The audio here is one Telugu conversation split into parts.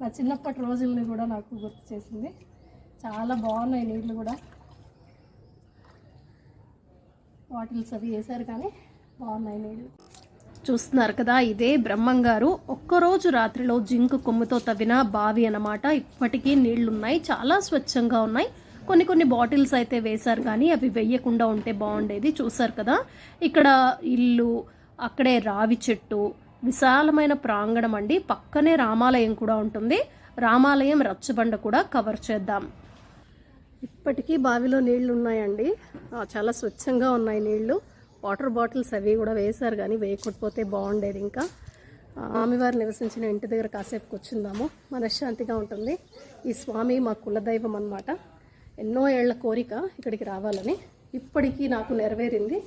నా చిన్నప్పటి రోజుల్ని కూడా నాకు గుర్తు చేసింది. చాలా బాగున్నాయి నీళ్ళు కూడా. బాటిల్స్ అవి వేశారు కానీ బాగున్నాయి నీళ్ళు చూస్తున్నారు కదా ఇదే బ్రహ్మంగారు ఒక్కరోజు రాత్రిలో జింక్ కొమ్ముతో తవ్విన బావి అన్నమాట. ఇప్పటికీ నీళ్ళున్నాయి చాలా స్వచ్ఛంగా ఉన్నాయి. కొన్ని కొన్ని బాటిల్స్ అయితే వేశారు కానీ అవి వేయకుండా ఉంటే బాగుండేది. చూసారు కదా ఇక్కడ ఇల్లు అక్కడే రావి చెట్టు విశాలమైన ప్రాంగణం అండి. పక్కనే రామాలయం కూడా ఉంటుంది. రామాలయం రచ్చబండ కూడా కవర్ చేద్దాం. ఇప్పటికీ బావిలో నీళ్ళు ఉన్నాయండి. చాలా స్వచ్ఛంగా ఉన్నాయి నీళ్ళు. వాటర్ బాటిల్స్ అవి కూడా వేశారు కానీ వేయకపోతే బాగుండేది ఇంకా. స్వామివారు నివసించిన ఇంటి దగ్గర కాసేపు కూర్చుందాము మనశ్శాంతిగా ఉంటుంది. ఈ స్వామి మా కులదైవం అనమాట ఎన్నో ఏళ్ళ కోరిక ఇక్కడికి రావాలని ఇప్పటికీ నాకు నెరవేరింది.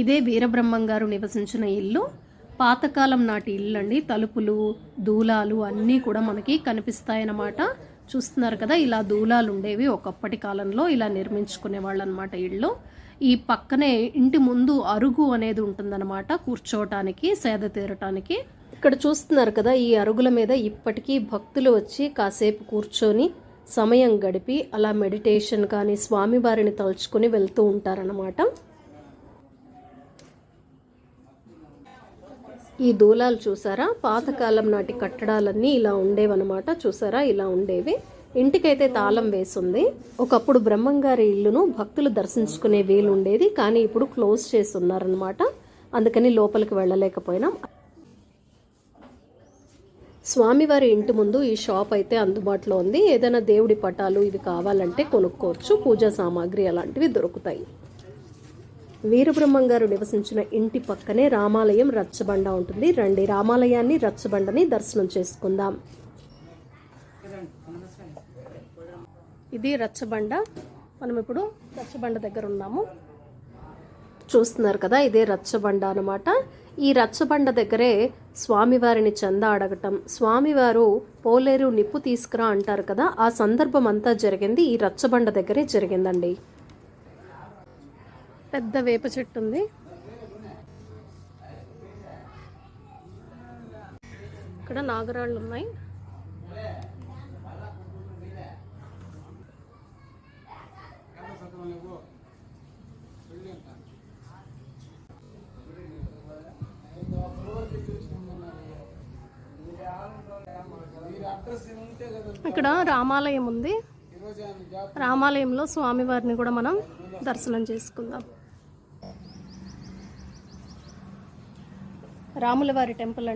ఇదే వీరబ్రహ్మం గారు నివసించిన ఇల్లు. పాతకాలం నాటి ఇల్లు అండి తలుపులు దూలాలు అన్నీ కూడా మనకి కనిపిస్తాయన్నమాట. చూస్తున్నారు కదా ఇలా దూలాలు ఉండేవి ఒకప్పటి కాలంలో ఇలా నిర్మించుకునే వాళ్ళు అనమాట ఇళ్ళు. ఈ పక్కనే ఇంటి ముందు అరుగు అనేది ఉంటుందన్నమాట కూర్చోవటానికి సేద తీరటానికి. ఇక్కడ చూస్తున్నారు కదా ఈ అరుగుల మీద ఇప్పటికీ భక్తులు వచ్చి కాసేపు కూర్చొని సమయం గడిపి అలా మెడిటేషన్ కానీ స్వామివారిని తలుచుకుని వెళ్తూ ఉంటారన్నమాట. ఈ దూలాలు చూసారా? పాతకాలం నాటి కట్టడాలన్నీ ఇలా ఉండేవన్నమాట. చూసారా? ఇలా ఉండేవి. ఇంటికైతే తాళం వేసింది. ఒకప్పుడు బ్రహ్మంగారి ఇల్లును భక్తులు దర్శించుకునే వీలు ఉండేది కానీ ఇప్పుడు క్లోజ్ చేసి ఉన్నారనమాట అందుకని లోపలికి వెళ్ళలేకపోయినాం. స్వామివారి ఇంటి ముందు ఈ షాప్ అయితే అందుబాటులో ఉంది. ఏదైనా దేవుడి పటాలు ఇవి కావాలంటే కొనుక్కోవచ్చు. పూజా సామాగ్రి అలాంటివి దొరుకుతాయి. వీరబ్రహ్మం గారు నివసించిన ఇంటి పక్కనే రామాలయం రచ్చబండ ఉంటుంది. రండి రామాలయాన్ని రచ్చబండని దర్శనం చేసుకుందాం. ఇది రచ్చబండ. మనం ఇప్పుడు రచ్చబండ దగ్గర ఉన్నాము. చూస్తున్నారు కదా ఇదే రచ్చబండ అనమాట ఈ రచ్చబండ దగ్గరే స్వామివారిని చందా అడగటం. స్వామివారు పోలేరు నిప్పు తీసుకురా అంటారు కదా ఆ సందర్భం అంతా జరిగింది. ఈ రచ్చబండ దగ్గరే జరిగిందండి. పెద్ద వేప చెట్టు ఉంది. ఇక్కడ నాగరాళ్ళు ఉన్నాయి. ఇక్కడ రామాలయం ఉంది. రామాలయంలో స్వామివారిని కూడా మనం దర్శనం చేసుకుందాం. రాములవారి టెంపుల్